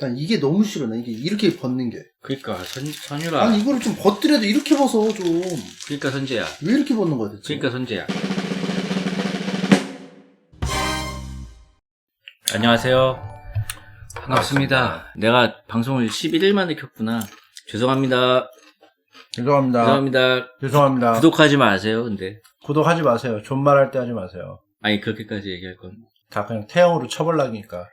난 이게 너무 싫어. 나 이게 이렇게 벗는 게. 그러니까 선, 선유라. 아니 이거를 좀 벗더라도 이렇게 벗어 좀. 그러니까 선재야. 왜 이렇게 벗는 거야 대체? 그러니까 선재야. 안녕하세요. 반갑습니다. 내가 방송을 11일 만에 켰구나. 죄송합니다. 죄송합니다. 죄송합니다. 죄송합니다. 구독하지 마세요. 근데 구독하지 마세요. 존말할 때 하지 마세요. 아니 그렇게까지 얘기할 건 다 그냥 태형으로 쳐벌라니까.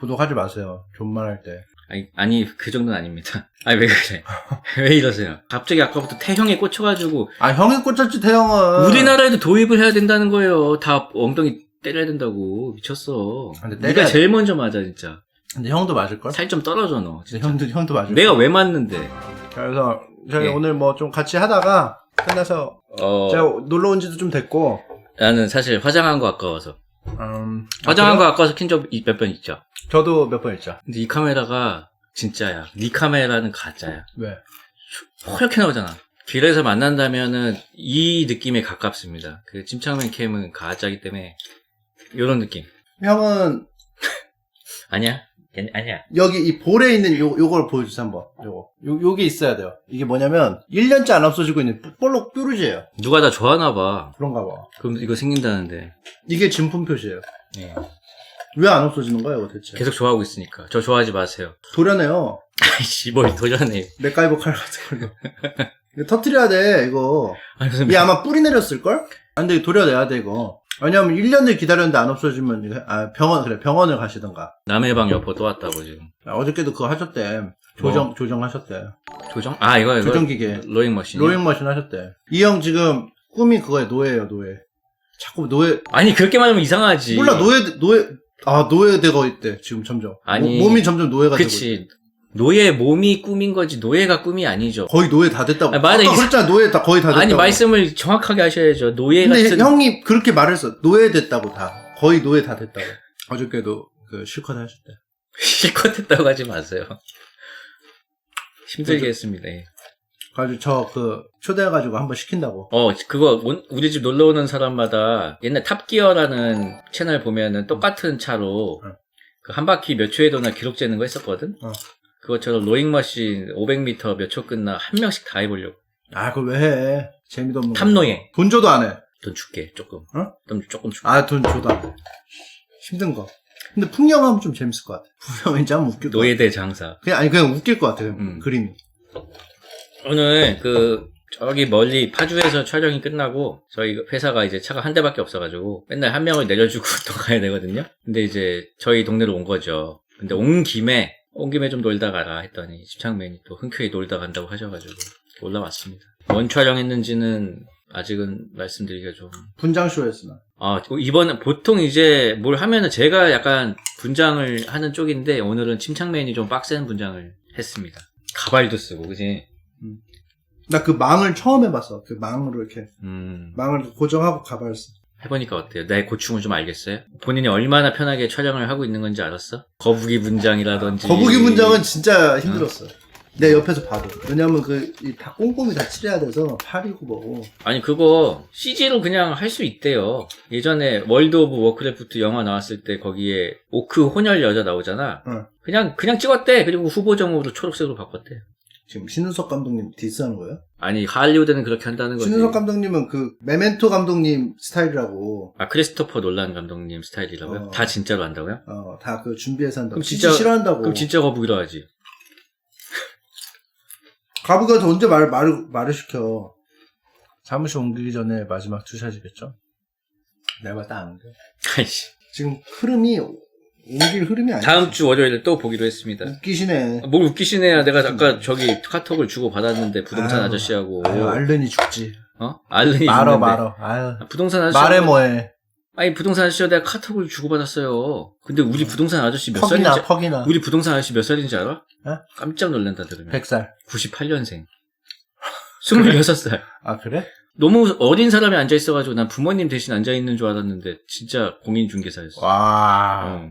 구독하지 마세요. 존말할 때. 아니 아니 그 정도는 아닙니다. 아니 왜 그래? 왜 이러세요? 갑자기 아까부터 태형에 꽂혀가지고 아 형이 꽂혔지 태형은. 우리나라에도 도입을 해야 된다는 거예요. 다 엉덩이 때려야 된다고 미쳤어. 근데 네가 때려야- 제일 먼저 맞아 진짜. 근데 형도 맞을 걸? 살 좀 떨어져 너. 진짜. 형도 형도 맞을 내가 걸. 왜 맞는데? 그래서 저희 예. 오늘 뭐 좀 같이 하다가 끝나서 어 제가 놀러 온 지도 좀 됐고. 나는 사실 화장한 거 아까워서 음, 화장한 아, 거 아까워서 킨 적 몇 번 있죠. 저도 몇 번 했죠. 근데 이 카메라가 진짜야. 네 카메라는 가짜야. 왜? 허옇게 나오잖아. 길에서 만난다면은 이 느낌에 가깝습니다. 그 찜창맨 캠은 가짜기 때문에 이런 느낌. 형은 아니야? 괜- 아니야. 여기 이 볼에 있는 요, 요걸 보여주세요, 한번. 요거. 요, 요게 있어야 돼요. 이게 뭐냐면, 1년째 안 없어지고 있는 볼록 뾰루지예요. 누가 다 좋아하나 봐. 그런가 봐. 그럼 이거 생긴다는데. 이게 진품 표시예요. 예. 왜 안 없어지는 거예요, 이거 대체? 계속 좋아하고 있으니까. 저 좋아하지 마세요. 도려내요. 아이씨, 뭘 도전해. 맥가이버 칼 같은 걸로. 이거 터트려야 돼, 이거. 아니, 무슨. 이게 아마 뿌리 내렸을걸? 안 돼, 도려내야 돼, 이거. 왜냐면 1년을 기다렸는데 안 없어지면, 아, 병원, 그래, 병원을 가시던가. 남의 방 여포 또 왔다고 지금. 아, 어저께도 그거 하셨대. 조정, 조정하셨대. 조정? 아, 이거, 이거. 조정기계. 로잉 머신. 로잉 머신 하셨대. 이 형 지금 꿈이 그거예요, 노예예요, 노예. 자꾸 노예, 아니, 그렇게 말하면 이상하지. 몰라, 노예, 노예, 아, 노예 되고 있대, 지금 점점. 아니, 모- 몸이 점점 노예가 되고. 그치. 노예 몸이 꿈인 거지, 노예가 꿈이 아니죠. 거의 노예 다 됐다고. 아니, 맞아, 아까 이- 그랬잖아, 노예 다, 거의 다 됐다고. 아니, 말씀을 정확하게 하셔야죠. 노예 근데 같은. 형이 그렇게 말했어. 노예 됐다고 다. 거의 노예 다 됐다고. 어저께도 그 실컷 하셨대. 실컷 했다고 하지 마세요. 힘들게 했습니다. 예. 가지고 저 그 초대해가지고 한번 시킨다고. 어, 그거, 온- 우리 집 놀러 오는 사람마다 옛날 탑기어라는 채널 보면은 똑같은 차로 응. 그 한 바퀴 몇 초에 도나 기록 재는 거 했었거든? 어. 그것처럼 로잉머신 500m 몇 초 끝나 한 명씩 다 해보려고. 아, 그걸 왜 해? 재미도 없는 거. 탐노예. 돈 줘도 안 해. 돈 줄게, 조금. 어? 좀, 조금 줄게. 아, 돈 줘도 안 해. 힘든 거. 근데 풍경하면 좀 재밌을 것 같아. 풍경 왠지 하면 웃길 것. 노예대 장사. 그냥, 아니, 그냥 웃길 것 같아. 음. 그림이. 오늘 그 저기 멀리 파주에서 촬영이 끝나고 저희 회사가 이제 차가 한 대밖에 없어가지고 맨날 한 명을 내려주고 또 가야 되거든요. 근데 이제 저희 동네로 온 거죠. 근데 온 김에 온 김에 좀 놀다 가라 했더니 집창맨이 또 흔쾌히 놀다 간다고 하셔가지고 올라왔습니다. 뭔 촬영했는지는 아직은 말씀드리기가 좀 분장쇼였어, 나. 아, 이번에 보통 이제 뭘 하면은 제가 약간 분장을 하는 쪽인데 오늘은 침착맨이 좀 빡센 분장을 했습니다. 가발도 쓰고, 그지? 나 그 망을 처음 해봤어. 그 망으로 이렇게. 음, 망을 고정하고 가발 써. 해보니까 어때요? 내 고충을 좀 알겠어요? 본인이 얼마나 편하게 촬영을 하고 있는 건지 알았어? 거북이 분장이라든지. 거북이 분장은 진짜 힘들었어. 내 옆에서 봐도. 왜냐면 그, 이다 꼼꼼히 다 칠해야 돼서 팔이고 뭐고. 아니, 그거 CG로 그냥 할 수 있대요. 예전에 월드 오브 워크래프트 영화 나왔을 때 거기에 오크 혼혈 여자 나오잖아. 응. 그냥, 그냥 찍었대. 그리고 후보정으로 초록색으로 바꿨대. 지금 신은석 감독님 디스하는 거예요? 아니, 할리우드는 그렇게 한다는 거지. 신은석 감독님은 그 메멘토 감독님 스타일이라고 아, 크리스토퍼 놀란 감독님 스타일이라고요? 어. 다 진짜로 한다고요? 어 다 그 준비해서 한다고 그럼 진짜- 싫어한다고 그럼 진짜 거북이로 하지. 가부가 언제 말, 말을, 말을 시켜 사무실 옮기기 전에 마지막 투샷이겠죠? 내가 봤을 때 아는데 아이씨. 지금 흐름이 옮길 흐름이 아니야 다음 주 월요일에 또 보기로 했습니다. 웃기시네 뭘 웃기시네요. 내가 아까 저기 카톡을 주고 받았는데 부동산 아유, 아저씨하고 아유 알른이 죽지 어 알른이 말어 있는데. 말어 아유 아, 부동산 아저씨 말해 뭐해 아니 부동산 아저씨와 내가 카톡을 주고 받았어요. 근데 우리 부동산 아저씨 몇 퍽이나 살인지 퍽이나 우리 부동산 아저씨 몇 살인지 알아? 어? 깜짝 놀란다 들으면 100살 98년생. 26살. 아 그래? 너무 어린 사람이 앉아 있어가지고 난 부모님 대신 앉아 있는 줄 알았는데 진짜 공인 중개사였어. 와 어.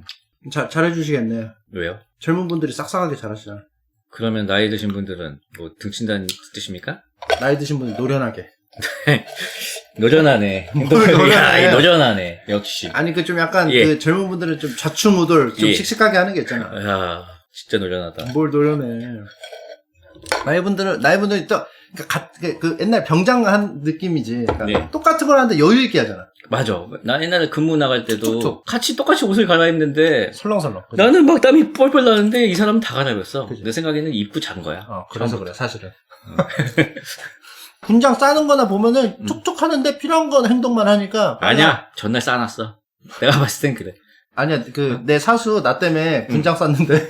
잘, 잘해주시겠네 왜요? 젊은 분들이 싹싹하게 잘하시잖아 그러면 나이 드신 분들은 뭐 등친다는 뜻입니까? 나이 드신 분들 노련하게 노련하네. 뭘 노련해. 야, 이 노련하네. 역시. 아니 그 좀 약간 예. 그 젊은 분들은 좀 좌충우돌 좀 예. 씩씩하게 하는 게 있잖아 야, 진짜 노련하다. 뭘 노려내. 나이 분들은, 나이 분들은 또, 가- 그, 그 옛날 병장 한 느낌이지. 그러니까 네. 똑같은 걸 하는데 여유 있게 하잖아. 맞아. 나 옛날에 근무 나갈 때도 툭툭. 같이 똑같이 옷을 갈아입는데 설렁설렁. 그죠? 나는 막 땀이 뻘뻘 나는데 이 사람은 다 갈아입었어. 그지. 내 생각에는 입고 잔 거야. 어, 그래서 그래, 사실은. 분장 싸는 거나 보면은 음. 툭툭 하는데 필요한 건 행동만 하니까. 아니야. 전날 싸놨어. 내가 봤을 땐 그래. 아니야, 그, 내 사수, 나 때문에 분장 쌌는데,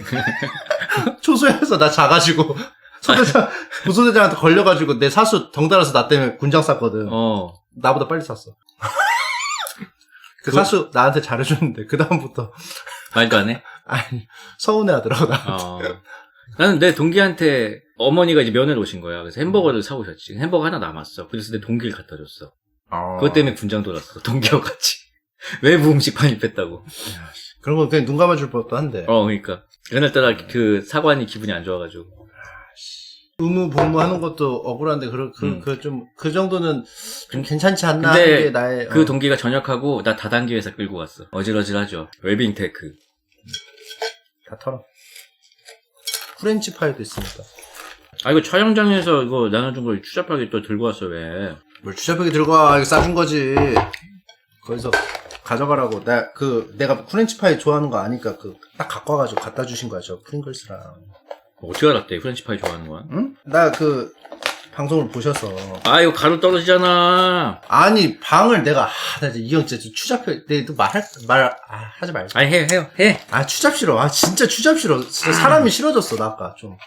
초소에서 나 자가지고, 소대장, 부소대장한테 걸려가지고, 내 사수 덩달아서 나 때문에 군장 쌌거든. 어. 나보다 빨리 쌌어. 그 그거- 사수 나한테 잘해줬는데, 그 다음부터, 말도 안 해? 아니, 서운해 하더라고, 나. 어. 나는 내 동기한테 어머니가 이제 면회를 오신 거야. 그래서 햄버거를 사오셨지. 햄버거 하나 남았어. 그래서 내 동기를 갖다 줬어. 그것 때문에 군장 돌았어. 동기와 같이. 외부 음식 반입했다고. 그런 거 그냥 눈 감아줄 법도 한데. 어, 그러니까. 그날따라 그 사관이 기분이 안 좋아가지고. 의무 복무 하는 것도 억울한데, 그, 그, 음. 그 좀, 그 정도는 좀 괜찮지 않나 근데 하는 게 나의. 그 어. 동기가 전역하고 나 다단계 회사 끌고 갔어. 어질어질하죠. 웰빙 테크. 다 털어. 프렌치 파이도 있으니까. 아, 이거 촬영장에서 이거 나눠준 걸 추잡하게 또 들고 왔어, 왜. 뭘 주접하게 들고 와. 이거 싸준 거지. 거기서 가져가라고. 나, 그, 내가 프렌치 파이 좋아하는 거 아니까 그, 딱 갖고 와가지고 갖다 주신 거야, 저 프링글스랑. 어떻게 알았대? 프렌치파이 좋아하는 거야? 응? 나 그, 방송을 보셔서. 아, 이거 가루 떨어지잖아. 아니, 방을 내가, 아, 나 이제 이형 진짜 좀 추잡해. 내가 또 말할, 말, 아, 하지 말자. 아니, 해, 해요, 해. 아, 추잡 싫어. 아, 진짜 추잡 싫어. 진짜 사람이 싫어졌어, 나 아까 좀.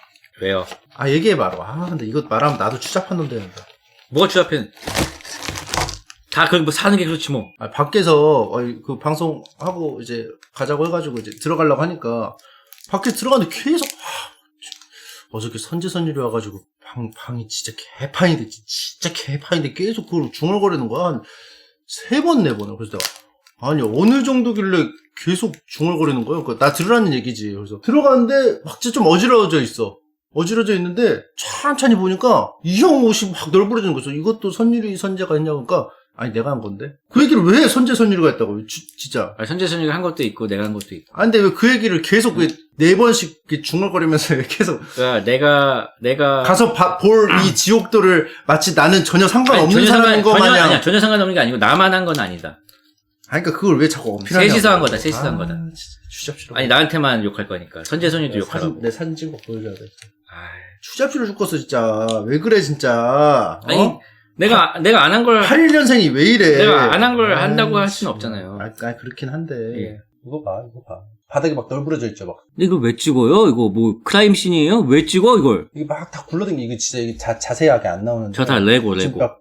왜요? 아, 얘기해 봐라. 아, 근데 이거 말하면 나도 추잡한 놈 되는데. 뭐가 추잡해? 다, 그, 뭐, 사는 게 그렇지, 뭐. 아, 밖에서, 어, 그 방송하고 이제 가자고 해가지고 이제 들어가려고 하니까, 밖에 들어가는데 계속, 하, 어저께 선제선율이 와가지고, 방, 방이 진짜 개판인데, 진짜 개판인데 계속 그걸 중얼거리는 거야. 한 세 번, 네 번을. 그래서 내가, 아니, 어느 정도길래 계속 중얼거리는 거예요? 그러니까 나 들으라는 얘기지. 그래서 들어가는데 막 진짜 좀 어지러워져 있어. 어지러져 있는데 천천히 보니까 이형 옷이 막 널브러지는 거죠. 이것도 선율이 선재가 했냐고 그러니까 아니 내가 한 건데 그 얘기를 왜 선재 선율이가 했다고 지- 진짜 아, 선재선이가 한 것도 있고, 내가 한 것도 있고. 아 근데 왜 그 얘기를 계속 왜네 번씩 이렇게 중얼거리면서 계속 그러니까 내가, 내가. 가서 볼 이 지옥도를 마치 나는 전혀 상관없는 전혀 사람인 거 전혀, 마냥 아니야. 전혀 상관없는 게 아니고, 나만 한 건 아니다. 아니 그러니까 그걸 왜 자꾸 어필하냐고 셋이서 한 거다, 셋이서 한 아, 거다. 진짜 추잡스러워 아니, 나한테만 욕할 거니까. 선재선이도 내 욕하라고. 내 사진 찍어 보여줘야 돼 아이. 추잡스러워 죽겠어 진짜 왜 그래 진짜 아니, 어? 내가, 내가 안 한 걸, 81년생이 왜 이래 내가 안 한 걸 아, 한다고 할 씨. 수는 없잖아요. 아, 아, 그렇긴 한데 예. 이거 봐 이거 봐 바닥에 막 널브러져 있죠 막 이걸 왜 찍어요? 이거 뭐, 크라임 씬이에요? 왜 찍어, 이걸? 이게 막다게 이거 진짜 이게 자, 자세하게 안 나오는데 저 다 레고, 레고. 막,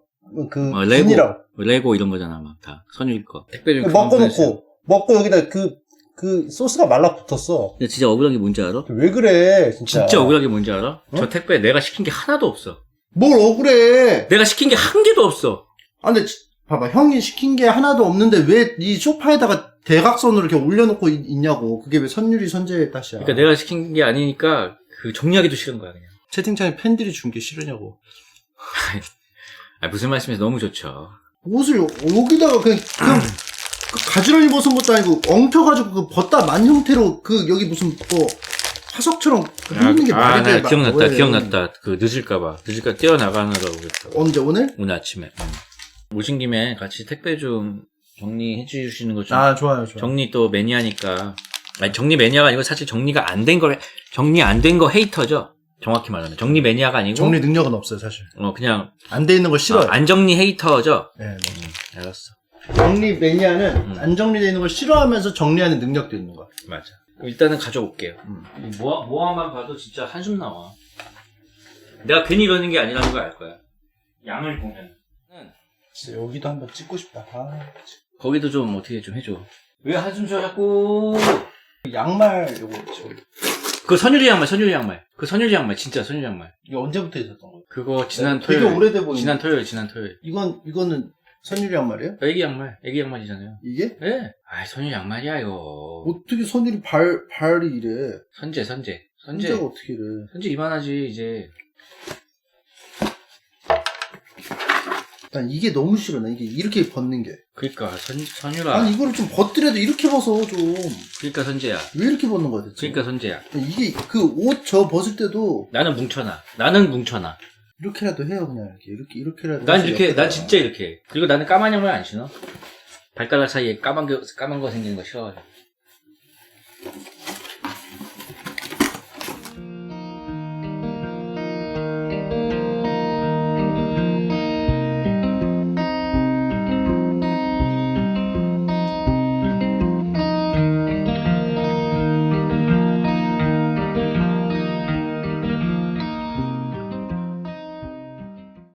그 어, 레고. 레고 이런 거잖아, 막 다. 선율 거. 택배 좀 먹고 놓고 먹고 여기다 그그 소스가 말라붙었어 근데 진짜 억울한 게 뭔지 알아? 왜 그래 진짜 진짜 억울한 게 뭔지 알아? 어? 저 택배 내가 시킨 게 하나도 없어. 뭘 억울해 내가 시킨 게 한 개도 없어. 아 근데 지- 봐봐 형이 시킨 게 하나도 없는데 왜 이 소파에다가 대각선으로 이렇게 올려놓고 있, 있냐고 그게 왜 선율이 선재의 탓이야 그러니까 내가 시킨 게 아니니까 그 정리하기도 싫은 거야, 그냥. 채팅창에 팬들이 준 게 싫으냐고 아, 무슨 말씀이세요? 너무 좋죠. 옷을 여- 여기다가 그냥, 그냥 그 가지런히 벗은 것도 아니고 엉켜가지고 그 벗다 만 형태로 그 여기 무슨 뭐 화석처럼 그 있는 게 말이 돼. 나막 기억났다, 왜. 기억났다. 그 늦을까봐. 늦을까 뛰어나가느라고 그랬다. 언제 오늘? 오늘 아침에. 음. 오신 김에 같이 택배 좀 정리해 주시는 거 좀. 아 좋아요 좋아. 정리 또 매니아니까. 아니, 정리 매니아가 아니고 사실 정리가 안 된 걸, 정리 안 된 거 헤이터죠? 정확히 말하면. 정리 매니아가 아니고. 정리 능력은 없어요 사실. 어, 그냥. 안 돼 있는 걸 싫어요. 아, 안 정리 헤이터죠? 네, 네. 음, 알았어. 정리 매니아는 음. 안 정리되어 있는 걸 싫어하면서 정리하는 능력도 있는 거야. 맞아. 일단은 가져올게요. 음. 이 모아, 모아만 봐도 진짜 한숨 나와. 내가 괜히 이러는 게 아니라는 걸 알 거야. 양을 보면. 진짜 여기도 한번 찍고 싶다. 아, 거기도 좀 어떻게 좀 해줘. 왜 한숨 쉬어 자꾸. 양말 이거 지금 그 선율이 양말, 선율이 양말. 그 선율이 양말, 진짜 선율이 양말. 이게 언제부터 있었던 거야? 그거 지난 되게 토요일. 오래돼 보이네. 지난 토요일, 지난 토요일. 이건 이거는 선율이 양말이에요? 애기 양말, 애기 양말이잖아요. 이게? 예. 아, 선율 양말이야 이거. 어떻게 선율이 발 발이 이래? 선재, 선재, 선재. 선재가 어떻게 이래? 선재 이만하지 이제. 난 이게 너무 싫어. 나 이게 이렇게 벗는 게. 그러니까 선 선유라. 아니 이거를 좀 벗더라도 이렇게 벗어 좀. 그러니까 선재야. 왜 이렇게 벗는 거야 대체? 그러니까 선재야. 이게 그 옷 저 벗을 때도 나는 뭉쳐놔. 나는 뭉쳐놔. 이렇게라도 해요 그냥 이렇게 이렇게 이렇게라도. 난 이렇게 없잖아. 난 진짜 이렇게. 그리고 나는 까만 양말 안 신어. 발가락 사이에 까만 게 까만 거 생기는 거 싫어가지고.